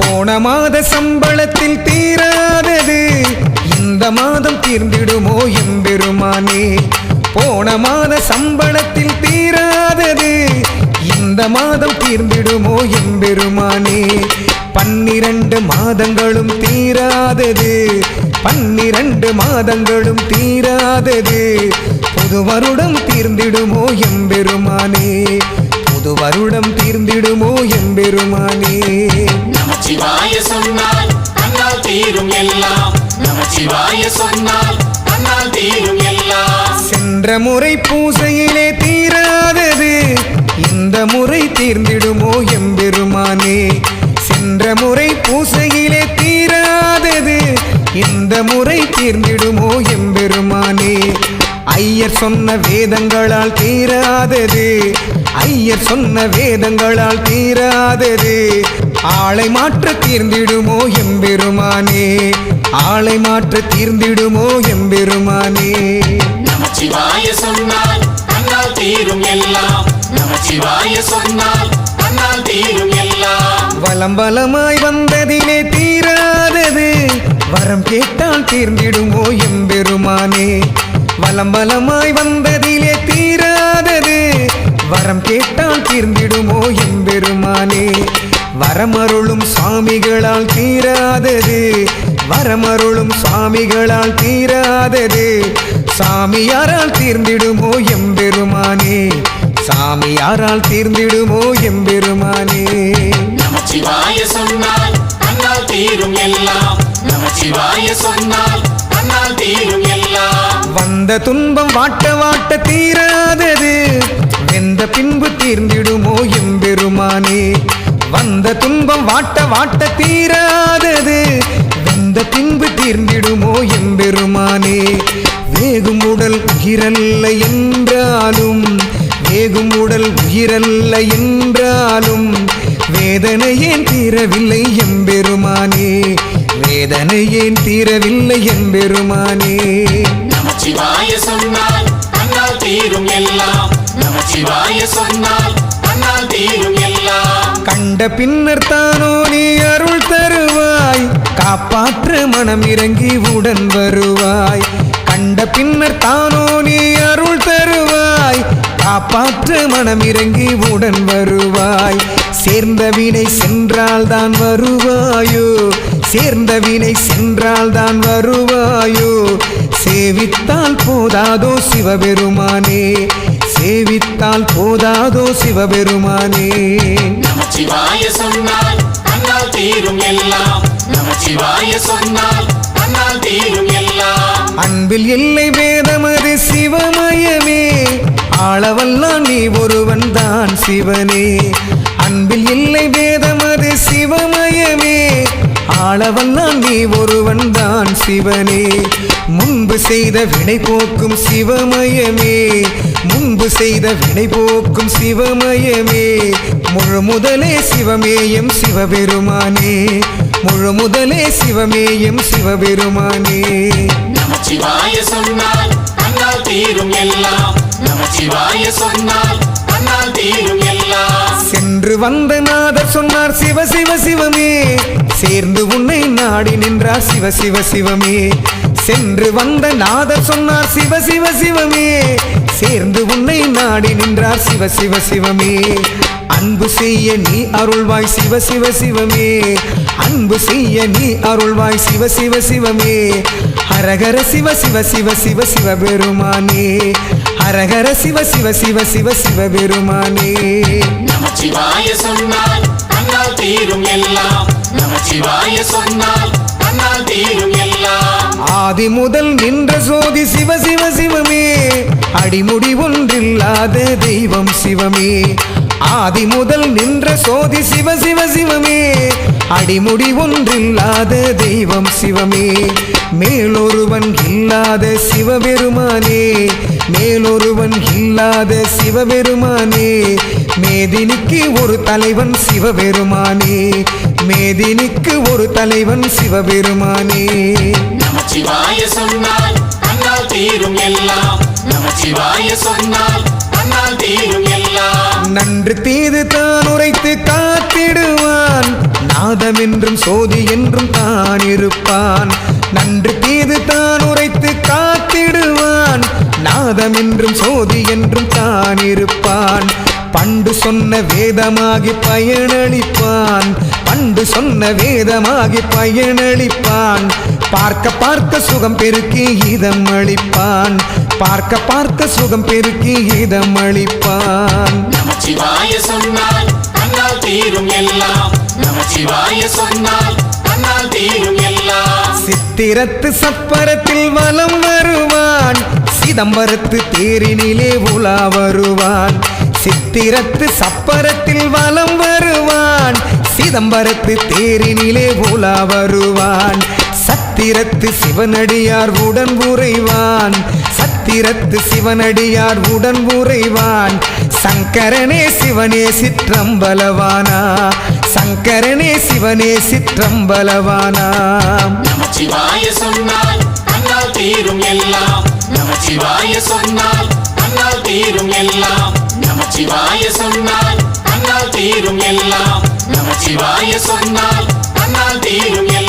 போன மாத சம்பளத்தில் தீராதது. இந்த மாதம் தீர்ந்திடுமோ எம்பெருமானே? போன மாத சம்பளத்தில் தீராதது. இந்த மாதம் தீர்ந்திடுமோ எம்பெருமானே? பன்னிரண்டு மாதங்களும் தீராதது. பன்னிரண்டு மாதங்களும் தீராதது. புது வருடம் தீர்ந்திடுமோ எம்பெருமானே? புது வருடம் தீர்ந்திடுமோ எம்பெருமானே? நமச்சிவாய சொன்னால் தன்னால் தீரும் எல்லாம். நமச்சிவாய சொன்னால் தன்னால் தீரும் எல்லாம். சென்ற முறை பூசையிலே தீராதது இந்த முறை தீர்ந்திடுமோ எம்பெருமானே? சென்ற முறை பூசையிலே தீராதது இந்த முறை தீர்ந்திடுமோ எம்பெருமானே? ஐயர் சொன்ன வேதங்களால் தீராதது ஐயர் சொன்ன வேதங்களால் தீராதது ஆளை மாற்ற தீர்ந்திடுமோ எம்பெருமானே? ஆளை மாற்ற தீர்ந்திடுமோ எம்பெருமானே? நமச்சிவாய சொன்னால் தன்னால் தீரும் எல்லாம். நமச்சிவாய சொன்னால் தன்னால் தீரும் எல்லாம். வலம் வலமாய் வந்ததிலே தீராதது. வரம் கேட்டால் தீர்ந்திடுமோ எம்பெருமானே? வலம் வலமாய் வந்ததிலே தீராதது. வரம் கேட்டால் தீர்ந்திடுமோ எம்பெருமானே? வரமருளும் சுவாமிகளால் தீராதது. வரமருளும் சுவாமிகளால் தீராதது. சாமியாரால் தீர்ந்திடுமோ எம்பெருமானே. சாமியாரால் தீர்ந்திடுமோ எம்பெருமானே. நமச்சிவாய சொன்னால் தன்னால் தீரும் எல்லாம். நமச்சிவாய சொன்னால் தன்னால் தீரும் எல்லாம். வந்த துன்பம் வாட்ட வாட்ட தீராதது. வெந்த பின்பு தீர்ந்திடுமோ எம்பெருமானே. வந்த துன்பம் வாட்ட வாட்ட தீராதது. வந்த பின்பு தீர்ந்திடுமோ எம்பெருமானே வேகும் உடல் உயிரல்ல என்றாலும் வேகும் உடல் உயிரல்ல என்றாலும் வேதனை ஏன் தீரவில்லை எம்பெருமானே வேதனை ஏன் தீரவில்லை எம்பெருமானே நமச்சிவாய சொன்னால் தன்னால் தீரும் எல்லாம். நமச்சிவாய சொன்னால் தன்னால் தீரும் எல்லாம் கண்ட பின்னர் தானோ நீ அருள் தருவாய்? காப்பாற்று மனம் இறங்கி உடன் வருவாய். கண்ட பின்னர் தானோ நீ அருள் தருவாய்? காப்பாற்று மனம் இறங்கி உடன் வருவாய். சேர்ந்த வினை சென்றால் தான் வருவாயோ? சேர்ந்த வினை சென்றால் தான் வருவாயோ? சேவித்தால் போதாதோ சிவபெருமானே. சேவித்தால் போதாதோ சிவபெருமானே. நமச்சிவாய சொன்னால் தன்னால் தீரும் எல்லாம். நமச்சிவாய சொன்னால் தன்னால் தீரும் எல்லாம். அன்பில் இல்லை வேதமது சிவமயமே. ஆளவல்லான் நீ ஒருவன் தான் சிவனே. அன்பில் இல்லை வேதமது சிவமயமே. ஆளவல்லான் நீ ஒருவன் தான் சிவனே. முன்பு செய்த வினை போக்கும் சிவமயமே முன்பு செய்த வினை போக்கும் சிவமயமே. முழு முதலே சிவமேயம் சிவபெருமானே முழு முதலே சிவமேயம் சிவபெருமானே. நமச்சிவாய சொன்னால் தன்னால் தீரும் எல்லாம். நமச்சிவாய சொன்னால் தன்னால் தீரும் எல்லாம். சென்று வந்த நாதர் சொன்னார் சிவ சிவ சிவமே. சேர்ந்து உன்னை நாடி நின்றார் சிவ சிவ சிவமே. சென்று வந்த நாதர் சொன்னார் சிவ சிவ சிவமே சேர்ந்து உன்னை நாடி நின்றார் சிவ சிவ சிவமே. அன்பு செய்ய நீ அருள்வாய் சிவ சிவ சிவமே. அன்பு செய்ய நீ அருள்வாய் சிவ சிவ சிவமே. ஹரஹர சிவ சிவ சிவ சிவ சிவ பெருமானே. ஹரஹர சிவ சிவ சிவ சிவ சிவ பெருமானே. நமச்சிவாய சொன்னால் தன்னால் தீரும் எல்லாம். நமச்சிவாய சொன்னால் தன்னால் தீரும் எல்லாம். ஆதி முதல் நின்ற சோதி சிவ சிவ சிவமே. அடிமுடி ஒன்றில்லாத தெய்வம் சிவமே. ஆதி முதல் நின்ற சோதி சிவ சிவ சிவமே. அடிமுடி ஒன்றில்லாத தெய்வம் சிவமே. மேலொருவன் இல்லாத சிவபெருமானே. மேலொருவன் இல்லாத சிவபெருமானே. மேதினிக்கு ஒரு தலைவன் சிவபெருமானே. மேதினிக்கு ஒரு தலைவன் சிவபெருமானே. நமச்சிவாய சொன்னால் தன்னால் தீரும் எல்லாம். நமச்சிவாய சொன்னால் தன்னால் தீரும் எல்லாம். நன்று தீது தான் உரைத்து காத்திடுவான். நாதம் நாதம் என்றும் சோதி என்றும் தான் இருப்பான் நன்று தீது தான் உரைத்து காத்திடுவான். நாதம் என்றும் சோதி என்றும் தான் இருப்பான் பண்டு சொன்ன வேதமாகி பயனளிப்பான். பண்டு சொன்ன வேதமாகி பயனளிப்பான். பார்க்க பார்க்க சுகம் பெருக்கி இதம் அளிப்பான். பார்க்க பார்க்க சுகம் பெருக்கி இதம் அளிப்பான். சொன்னால் தன்னால் தீரும் எல்லாம். நமச்சிவாய சொன்னால் தன்னால் தீரும் எல்லாம். சித்திரத்து சப்பரத்தில் வலம் வருவான். சிதம்பரத்து தேரினிலே உலா வருவான். சித்திரத்து சப்பரத்தில் வலம் வருவான் சிதம்பரத்து தேரினிலே உலா வருவான். சத்திரத்து சிவனடியார் உடன் உறைவான். சத்திரத்து சிவனடியார் உடன் உறைவான். சங்கரனே சிவனே சிற்றம்பலவானா. சங்கரனே சிவனே சிற்றம்பலவானா. நமச்சிவாய சொன்னால் தன்னால் தீரும் எல்லாம். நமச்சிவாய சொன்னால் தன்னால் தீரும் எல்லாம். நமச்சிவாய சொன்னால் தன்னால் தீரும் எல்லாம். நமச்சிவாய சொன்னால் தன்னால் தீரும் எல்லாம்